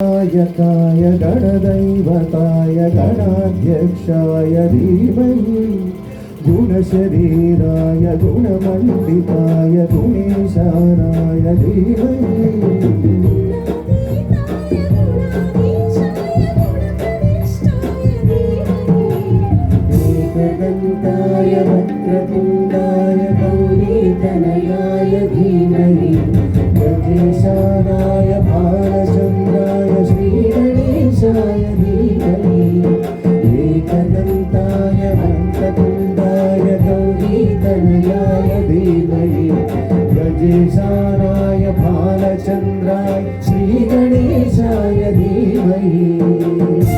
य गणदैवताय गणाध्यक्षाय धीमहि गुणशरीराय गुणमण्डिताय गुणेशानाय धीमहि एकदन्ताय वक्रतुण्डाय गौरीतनयाय धीमहि गजेशानाय भार विलाय धीमहि गजेशानाय भालचन्द्राय श्रीगणेशाय धीमहि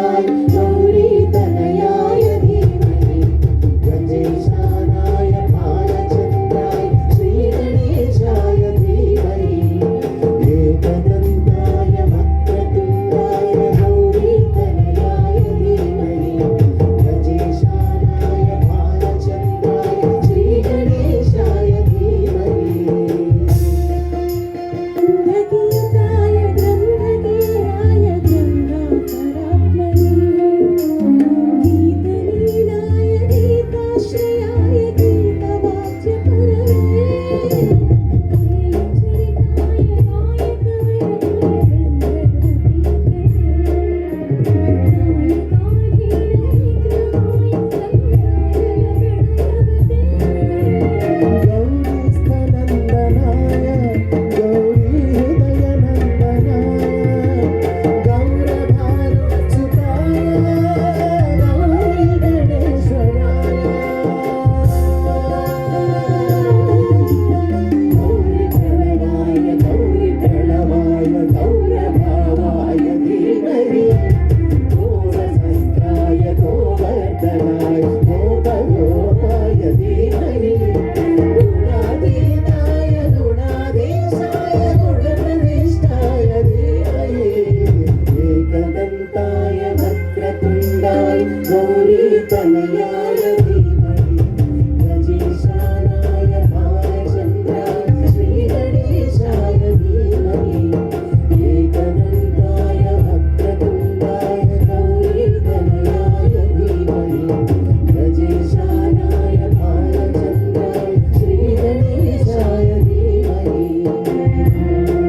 Lord.